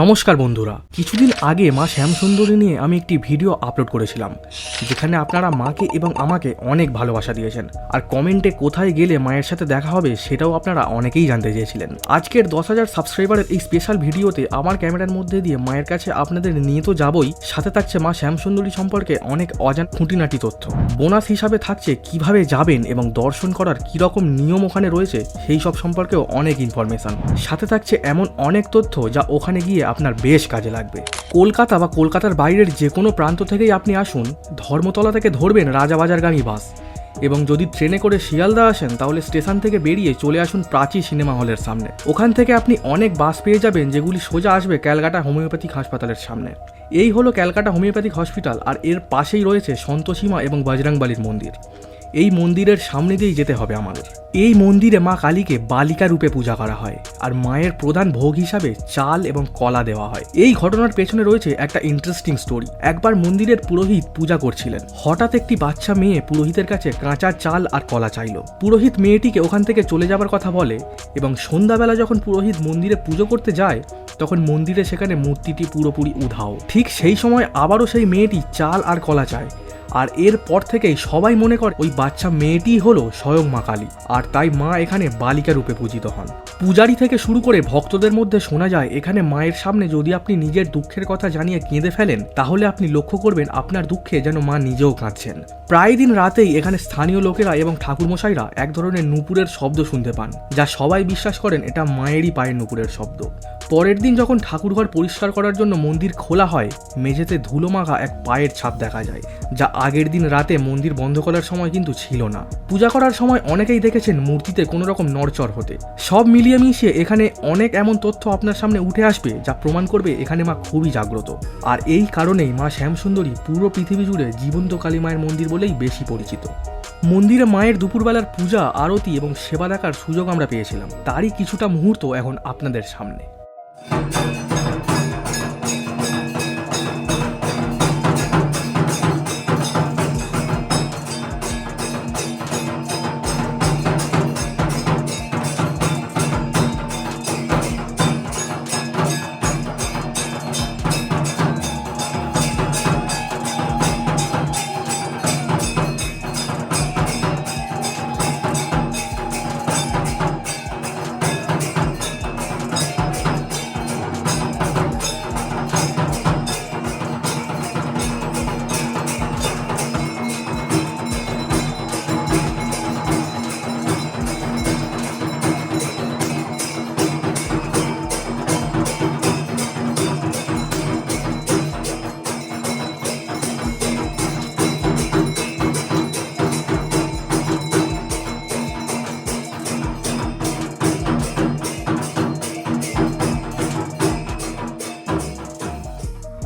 নমস্কার বন্ধুরা। কিছুদিন আগে মা শ্যামসুন্দরী নিয়ে আমি একটি ভিডিও আপলোড করেছিলাম, যেখানে আপনারা মাকে এবং আমাকে অনেক ভালোবাসা দিয়েছেন। আর কমেন্টে কোথায় গেলে মায়ের সাথে দেখা হবে সেটাও আপনারা অনেকেই জানতে চেয়েছিলেন। আজকের দশ হাজার সাবস্ক্রাইবারের এই স্পেশাল ভিডিওতে আমার ক্যামেরার মধ্যে দিয়ে মায়ের কাছে আপনাদের নিয়ে তো যাবই, সাথে থাকছে মা শ্যামসুন্দরী সম্পর্কে অনেক অজান খুঁটিনাটি তথ্য। বোনাস হিসাবে থাকছে কীভাবে যাবেন এবং দর্শন করার কীরকম নিয়ম ওখানে রয়েছে, সেই সব সম্পর্কেও অনেক ইনফরমেশন সাথে থাকছে এমন অনেক তথ্য যা ওখানে গিয়ে আপনার বেশ কাজে লাগবে। কলকাতা বা কলকাতার বাইরের যে কোনো প্রান্ত থেকেই আপনি আসুন, ধর্মতলা থেকে ধরবেন রাজাবাজারগামী বাস। এবং যদি ট্রেনে করে শিয়ালদা আসেন, তাহলে স্টেশন থেকে বেরিয়ে চলে আসুন প্রাচী সিনেমা হলের সামনে। ওখান থেকে আপনি অনেক বাস পেয়ে যাবেন, যেগুলি সোজা আসবে ক্যালকাটা হোমিওপ্যাথিক হাসপাতালের সামনে। এই হলো ক্যালকাটা হোমিওপ্যাথিক হসপিটাল, আর এর পাশেই রয়েছে সন্তোষীমা এবং বজরংবালির মন্দির। এই মন্দিরের সামনে দিয়েই যেতে হবে আমাদের। এই মন্দিরে মা কালীকে বালিকা রূপে পূজা করা হয় আর মায়ের প্রধান ভোগ হিসাবে চাল এবং কলা দেওয়া হয়। এই ঘটনার পেছনে রয়েছে একটা ইন্টারেস্টিং স্টোরি একবার মন্দিরের পুরোহিত পূজা করছিলেন। হঠাৎ একটি বাচ্চা মেয়ে পুরোহিতের কাছে কাঁচা চাল আর কলা চাইল। পুরোহিত মেয়েটিকে ওখান থেকে চলে যাবার কথা বলে এবং সন্ধ্যাবেলা যখন পুরোহিত মন্দিরে পুজো করতে যায়, তখন মন্দিরে সেখানে মূর্তিটি পুরোপুরি উধাও। ঠিক সেই সময় আবারও সেই মেয়েটি চাল আর কলা চায়। আর এরপর থেকেই সবাই মনে করে ওই বাচ্চা মেয়েটিই হলো স্বয়ং মা কালী। আর তাই মা এখানে বালিকা রূপে পূজিত হন। পূজারি থেকে শুরু করে ভক্তদের মধ্যে শোনা যায়, এখানে মায়ের সামনে যদি আপনি নিজের দুঃখের কথা জানিয়ে কেঁদে ফেলেন, তাহলে আপনি লক্ষ্য করবেন আপনার দুঃখে যেন মা নিজেও কাঁদছেন। প্রায় দিন রাতেই এখানে স্থানীয় লোকেরা এবং ঠাকুরমশাইরা এক ধরনের নুপুরের শব্দ শুনতে পান, যা সবাই বিশ্বাস করেন এটা মায়েরই পায়ের নুপুরের শব্দ। পরের দিন যখন ঠাকুরঘর পরিষ্কার করার জন্য মন্দির খোলা হয়, মেঝেতে ধুলো মাখা এক পায়ের ছাপ দেখা যায়, যা আগের দিন রাতে মন্দির বন্ধ করার সময় কিন্তু ছিল না। পূজা করার সময় অনেকেই দেখেছেন মূর্তিতে কোনো রকম নড়চড় হতে। সব মিলিয়ে মিশিয়ে এখানে অনেক এমন তথ্য আপনার সামনে উঠে আসবে, যা প্রমাণ করবে এখানে মা খুবই জাগ্রত। আর এই কারণেই মা শ্যামসুন্দরী পুরো পৃথিবী জুড়ে জীবন্ত কালী মায়ের মন্দির বলেই বেশি পরিচিত। মন্দিরে মায়ের দুপুরবেলার পূজা, আরতি এবং সেবা দেখার সুযোগ আমরা পেয়েছিলাম। তারই কিছুটা মুহূর্ত এখন আপনাদের সামনে। Thank you.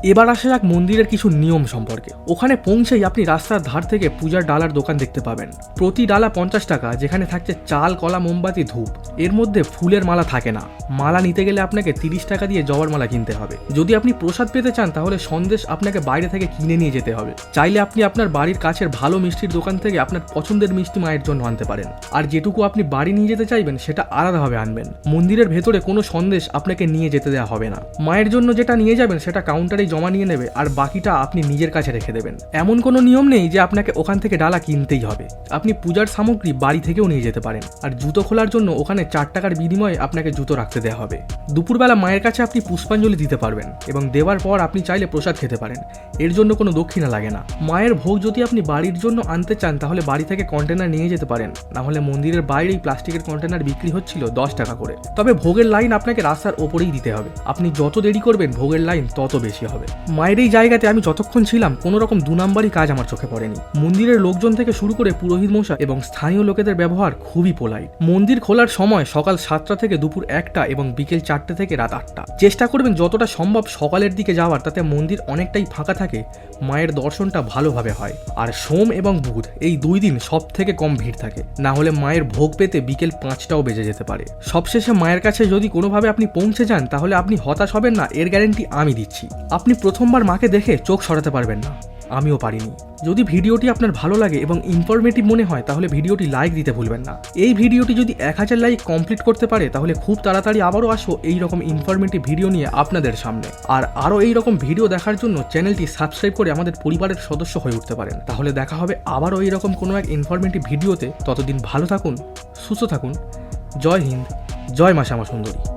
এবার আসা যাক মন্দিরের কিছু নিয়ম সম্পর্কে। ওখানে পৌঁছেই আপনি রাস্তার ধার থেকে পূজার ডালার দোকান দেখতে পাবেন। প্রতি ডালা পঞ্চাশ টাকা, যেখানে থাকছে চাল, কলা, মোমবাতি, ধূপ। এর মধ্যে ফুলের মালা থাকে না। মালা নিতে গেলে আপনাকে তিরিশ টাকা দিয়ে জবার মালা কিনতে হবে। যদি আপনি প্রসাদ পেতে চান, তাহলে সন্দেশ আপনাকে বাইরে থেকে কিনে নিয়ে যেতে হবে। চাইলে আপনি আপনার বাড়ির কাছের ভালো মিষ্টির দোকান থেকে আপনার পছন্দের মিষ্টি মায়ের জন্য আনতে পারেন। আর যেটুকু আপনি বাড়ি নিয়ে যেতে চাইবেন, সেটা আলাদাভাবে আনবেন। মন্দিরের ভেতরে কোনো সন্দেশ আপনাকে নিয়ে যেতে দেওয়া হবে না। মায়ের জন্য যেটা নিয়ে যাবেন, সেটা কাউন্টারেই জমা নিয়ে নেবে আর বাকিটা আপনি নিজের কাছে রেখে দেবেন। এমন কোনো নিয়ম নেই যে আপনাকে ওখান থেকে ডালা কিনতেই হবে। আপনি পূজার সামগ্রী বাড়ি থেকেও নিয়ে যেতে পারেন। আর জুতো খোলার জন্য ওখানে চার টাকার বিনিময়ে আপনাকে জুতো রাখতে দেওয়া হবে। দুপুরবেলা মায়ের কাছে আপনি পুষ্পাঞ্জলি দিতে পারবেন এবং দেওয়ার পর আপনি চাইলে প্রসাদ খেতে পারেন। এর জন্য কোনো দক্ষিণা লাগে না। মায়ের ভোগ যদি আপনি বাড়ির জন্য আনতে চান, তাহলে বাড়ি থেকে কন্টেনার নিয়ে যেতে পারেন। না হলে মন্দিরের বাইরেই প্লাস্টিকের কন্টেনার বিক্রি হচ্ছিল দশ টাকা করে। তবে ভোগের লাইন আপনাকে রাস্তার ওপরেই দিতে হবে। আপনি যত দেরি করবেন, ভোগের লাইন তত বেশি হবে। মায়ের এই জায়গাতে আমি যতক্ষণ ছিলাম কোনো রকম দু নাম্বারই কাজ আমার চোখে পড়েনি। মন্দিরের লোকজন থেকে শুরু করে পুরোহিত মশা এবং স্থানীয় লোকেদের ব্যবহার খুবই পোলাই মন্দির খোলার সময় সকাল সাতটা থেকে দুপুর একটা এবং বিকেল চারটে থেকে রাত আটটা। চেষ্টা করবেন যতটা সম্ভব সকালের দিকে যাওয়ার, তাতে মন্দির অনেকটাই ফাঁকা থাকে, মায়ের দর্শনটা ভালোভাবে হয়। আর সোম এবং বুধ এই দুই দিন সব থেকে কম ভিড় থাকে। না হলে মায়ের ভোগ পেতে বিকেল পাঁচটাও বেজে যেতে পারে। সবশেষে মায়ের কাছে যদি কোনোভাবে আপনি পৌঁছে যান, তাহলে আপনি হতাশ হবেন না, এর গ্যারেন্টি আমি দিচ্ছি। আপনি প্রথমবার মাকে দেখে চোখ সরাতে পারবেন না। আমিও পারিনি। যদি ভিডিওটি আপনার ভালো লাগে এবং ইনফরমেটিভ মনে হয়, তাহলে ভিডিওটি লাইক দিতে ভুলবেন না। এই ভিডিওটি যদি এক হাজার লাইক কমপ্লিট করতে পারে, তাহলে খুব তাড়াতাড়ি আবারও আসব এই রকম ইনফরমেটিভ ভিডিও নিয়ে আপনাদের সামনে। আর আরও এই রকম ভিডিও দেখার জন্য চ্যানেলটি সাবস্ক্রাইব করে আমাদের পরিবারের সদস্য হয়ে উঠতে পারেন। তাহলে দেখা হবে আবারও এই রকম কোনো এক ইনফরমেটিভ ভিডিওতে ততদিন ভালো থাকুন, সুস্থ থাকুন। জয় হিন্দ, জয় মা শ্যামা সুন্দরী।